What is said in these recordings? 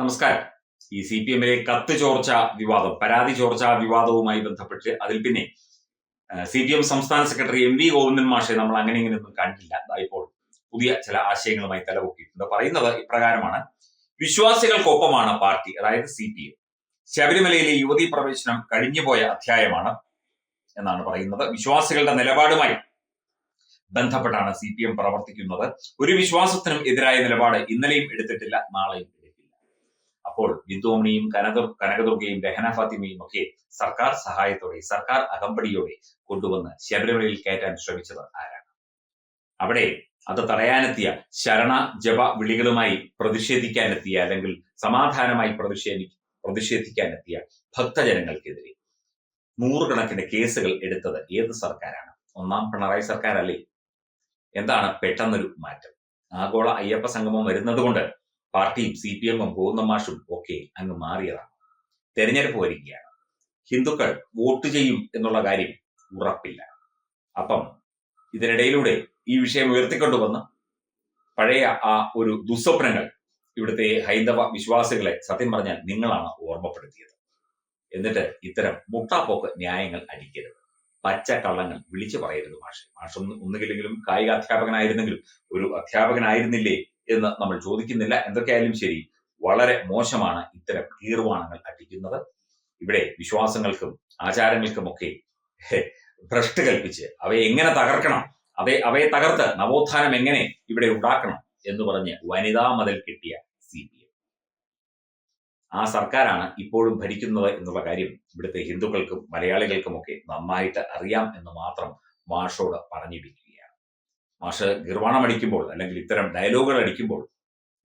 നമസ്കാരം. ഈ C P എമ്മിലെ കത്ത് ചോർച്ച വിവാദം പരാതി ചോർച്ച വിവാദവുമായി ബന്ധപ്പെട്ട് അതിൽ പിന്നെ സി പി എം സംസ്ഥാന സെക്രട്ടറി എം വി ഗോവിന്ദൻ മാഷെ നമ്മൾ അങ്ങനെ ഇങ്ങനെയൊന്നും കണ്ടില്ല ഇപ്പോൾ പുതിയ ചില ആശയങ്ങളുമായി തലപൊക്കിയിട്ടുണ്ട്. പറയുന്നത് ഇപ്രകാരമാണ്. വിശ്വാസികൾക്കൊപ്പമാണ് പാർട്ടി അതായത് സി പി എം. ശബരിമലയിലെ യുവതീ പ്രവേശനം കഴിഞ്ഞുപോയ അധ്യായമാണ് എന്നാണ് പറയുന്നത്. വിശ്വാസികളുടെ നിലപാടുമായി ബന്ധപ്പെട്ടാണ് സി പി എം പ്രവർത്തിക്കുന്നത്. ഒരു വിശ്വാസത്തിനും എതിരായ നിലപാട് ഇന്നലെയും എടുത്തിട്ടില്ല നാളെയും അപ്പോൾ ബിന്ദുമണിയും കനക കനകദുർഗയും രഹന ഫാത്തിമയും ഒക്കെ സർക്കാർ സഹായത്തോടെ സർക്കാർ അകമ്പടിയോടെ കൊണ്ടുവന്ന് ശബരിമലയിൽ കയറ്റാൻ ശ്രമിച്ചത് ആരാണ്? അവിടെ അത് തടയാനെത്തിയ ശരണ ജപ വിളികളുമായി പ്രതിഷേധിക്കാനെത്തിയ അല്ലെങ്കിൽ സമാധാനമായി പ്രതിഷേധി പ്രതിഷേധിക്കാനെത്തിയ ഭക്തജനങ്ങൾക്കെതിരെ നൂറുകണക്കിന് കേസുകൾ എടുത്തത് ഏത് സർക്കാരാണ്? ഒന്നാം പിണറായി സർക്കാരല്ലേ? എന്താണ് പെട്ടെന്നൊരു മാറ്റം? ആഗോള അയ്യപ്പ സംഗമം വരുന്നത് കൊണ്ട് പാർട്ടിയും സി പി എമ്മും ഗോന്നമാഷും ഒക്കെ അങ്ങ് മാറിയതാണ് തെരഞ്ഞെടുപ്പ് വരികയാണ്. ഹിന്ദുക്കൾ വോട്ട് ചെയ്യും എന്നുള്ള കാര്യം ഉറപ്പില്ല. അപ്പം ഇതിനിടയിലൂടെ ഈ വിഷയം ഉയർത്തിക്കൊണ്ടുവന്ന് പഴയ ആ ഒരു ദുസ്വപ്നങ്ങൾ ഇവിടുത്തെ ഹൈന്ദവ വിശ്വാസികളെ സത്യം പറഞ്ഞാൽ നിങ്ങളാണ് ഓർമ്മപ്പെടുത്തിയത്. എന്നിട്ട് ഇത്തരം മുട്ടാപ്പോക്ക് ന്യായങ്ങൾ അടിക്കരുത്. പച്ച കള്ളങ്ങൾ വിളിച്ചു പറയരുത് മാഷ്. മാഷ് ഒന്ന് ഒന്നുകിലെങ്കിലും കായിക അധ്യാപകനായിരുന്നെങ്കിലും ഒരു അധ്യാപകനായിരുന്നില്ലേ എന്ന് നമ്മൾ ചോദിക്കുന്നില്ല. എന്തൊക്കെയായാലും ശരി വളരെ മോശമാണ് ഇത്തരം കീർവാണങ്ങൾ അടിക്കുന്നത് ഇവിടെ വിശ്വാസങ്ങൾക്കും ആചാരങ്ങൾക്കുമൊക്കെ ഭ്രഷ്ട് കൽപ്പിച്ച് അവയെ എങ്ങനെ തകർക്കണം? അവയെ അവയെ തകർത്ത് നവോത്ഥാനം എങ്ങനെ ഇവിടെ ഉണ്ടാക്കണം എന്ന് പറഞ്ഞ് വനിതാ മതിൽ കിട്ടിയ സി പി എം. ആ സർക്കാരാണ് ഇപ്പോഴും ഭരിക്കുന്നത് എന്നുള്ള കാര്യം ഇവിടുത്തെ ഹിന്ദുക്കൾക്കും മലയാളികൾക്കുമൊക്കെ നന്നായിട്ട് അറിയാം എന്ന് മാത്രം മാഷോട് പറഞ്ഞിരിക്കുകയാണ്. മാഷ് ഗിർവാണം അടിക്കുമ്പോൾ അല്ലെങ്കിൽ ഇത്തരം ഡയലോഗുകൾ അടിക്കുമ്പോൾ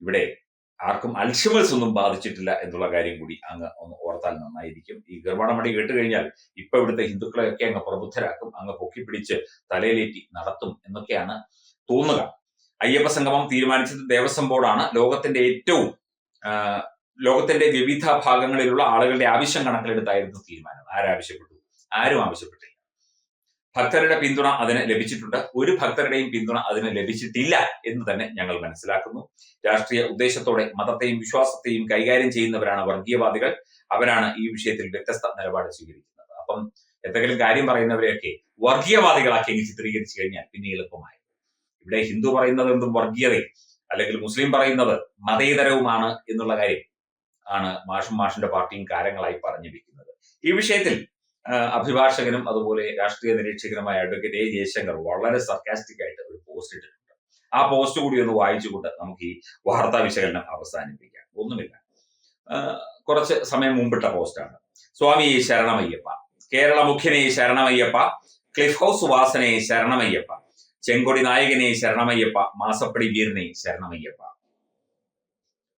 ഇവിടെ ആർക്കും അൽഷിമൽസ് ഒന്നും ബാധിച്ചിട്ടില്ല എന്നുള്ള കാര്യം കൂടി അങ്ങ് ഒന്ന് ഓർത്താൽ നന്നായിരിക്കും. ഈ ഗർഭണമടി കേട്ട് കഴിഞ്ഞാൽ ഇപ്പൊ ഇവിടുത്തെ ഹിന്ദുക്കളെയൊക്കെ അങ്ങ് പ്രബുദ്ധരാക്കും അങ്ങ് പൊക്കിപ്പിടിച്ച് തലയിലേറ്റി നടത്തും എന്നൊക്കെയാണ് തോന്നുക. അയ്യപ്പ സംഗമം തീരുമാനിച്ചത് ദേവസ്വം ബോർഡാണ്. ലോകത്തിന്റെ ഏറ്റവും ലോകത്തിന്റെ വിവിധ ഭാഗങ്ങളിലുള്ള ആളുകളുടെ ആവശ്യം കണക്കിലെടുത്തായിരുന്നു തീരുമാനം. ആരാവശ്യപ്പെട്ടു? ആരും ആവശ്യപ്പെട്ടില്ല. ഭക്തരുടെ പിന്തുണ അതിന് ലഭിച്ചിട്ടുണ്ട്. ഒരു ഭക്തരുടെയും പിന്തുണ അതിന് ലഭിച്ചിട്ടില്ല എന്ന് തന്നെ ഞങ്ങൾ മനസ്സിലാക്കുന്നു. രാഷ്ട്രീയ ഉദ്ദേശത്തോടെ മതത്തെയും വിശ്വാസത്തെയും കൈകാര്യം ചെയ്യുന്നവരാണ് വർഗീയവാദികൾ. അവരാണ് ഈ വിഷയത്തിൽ വ്യത്യസ്ത നിലപാട് സ്വീകരിക്കുന്നത്. അപ്പം എന്തെങ്കിലും കാര്യം പറയുന്നവരെയൊക്കെ വർഗീയവാദികളാക്കി അങ്ങ് ചിത്രീകരിച്ചു കഴിഞ്ഞാൽ പിന്നെ എളുപ്പമായി. ഇവിടെ ഹിന്ദു പറയുന്നത് എന്തും വർഗീയതയും അല്ലെങ്കിൽ മുസ്ലിം പറയുന്നത് മതേതരവുമാണ് എന്നുള്ള കാര്യം ആണ് മാഷും മാഷിന്റെ പാർട്ടിയും കാര്യങ്ങളായി പറഞ്ഞു വെക്കുന്നത് ഈ വിഷയത്തിൽ അഭിഭാഷകനും അതുപോലെ രാഷ്ട്രീയ നിരീക്ഷകനുമായ അഡ്വക്കേറ്റ് എ ജയശങ്കർ വളരെ സർക്കാസ്റ്റിക് ആയിട്ട് ഒരു പോസ്റ്റ് ഇട്ടിട്ടുണ്ട്. ആ പോസ്റ്റ് കൂടി ഒന്ന് വായിച്ചുകൊണ്ട് നമുക്ക് ഈ വാർത്താ വിശകലനം അവസാനിപ്പിക്കാം. ഒന്നുമില്ല. കുറച്ച് സമയം മുമ്പിട്ട പോസ്റ്റാണ് സ്വാമി ശരണമയ്യപ്പ. കേരള മുഖ്യനെ ശരണമയ്യപ്പ. ക്ലിഫ് ഹൗസ് വാസനെ ശരണമയ്യപ്പ. ചെങ്കൊടി നായകനെ ശരണമയ്യപ്പ. മാസപ്പടി വീരനെ ശരണമയ്യപ്പ.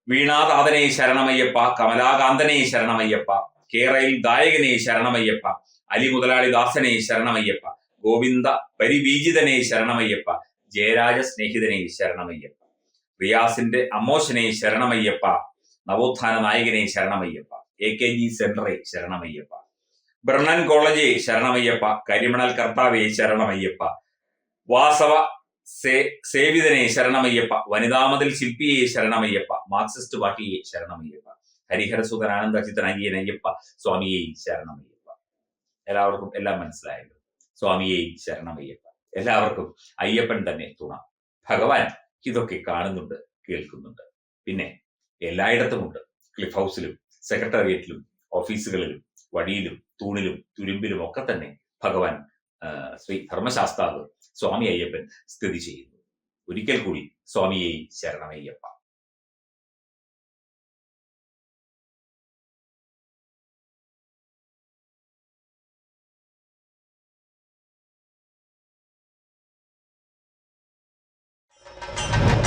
വീണാതാതനെ ശരണമയ്യപ്പ. കമലാകാന്തനെ ശരണമയ്യപ്പ. കേരയിൽ ദായകനെ ശരണമയ്യപ്പ അലി മുതലാളി ദാസനെ ശരണമയ്യപ്പ ഗോവിന്ദ പരിബീജിതനെ ശരണമയ്യപ്പ ജയരാജ സ്നേഹിതനെ ശരണമയ്യപ്പ റിയാസിന്റെ അമോശനെ ശരണമയ്യപ്പ നവോത്ഥാന നായകനെ ശരണമയ്യപ്പ എ കെ ജി സെന്ററെ ശരണമയ്യപ്പ ബ്രണ്ണൻ കോളേജെ ശരണമയ്യപ്പ കരിമണൽ കർത്താവെ ശരണമയ്യപ്പ വാസവ സേവിതനെ ശരണമയ്യപ്പ വനിതാമതിൽ ശില്പിയെ ശരണമയ്യപ്പ മാർക്സിസ്റ്റ് പാർട്ടിയെ ശരണമയ്യപ്പ. ഹരിഹരസുതൻ ആനന്ദചിത്തൻ അയ്യനയ്യപ്പ സ്വാമിയെ ശരണമയ്യപ്പ. എല്ലാവർക്കും എല്ലാം മനസ്സിലായല്ലോ. സ്വാമിയെ ശരണമയ്യപ്പ. എല്ലാവർക്കും അയ്യപ്പൻ തന്നെ തുണ. ഭഗവാൻ ഇതൊക്കെ കാണുന്നുണ്ട് കേൾക്കുന്നുണ്ട്. പിന്നെ എല്ലായിടത്തുമുണ്ട് ക്ലിഫ് ഹൗസിലും സെക്രട്ടേറിയറ്റിലും ഓഫീസുകളിലും വഴിയിലും തൂണിലും തുരുമ്പിലും ഒക്കെ തന്നെ ഭഗവാൻ ശ്രീ ധർമ്മശാസ്താവ് സ്വാമി അയ്യപ്പൻ സ്ഥിതി ചെയ്യുന്നു. ഒരിക്കൽ കൂടി സ്വാമിയെ ശരണമയ്യപ്പ.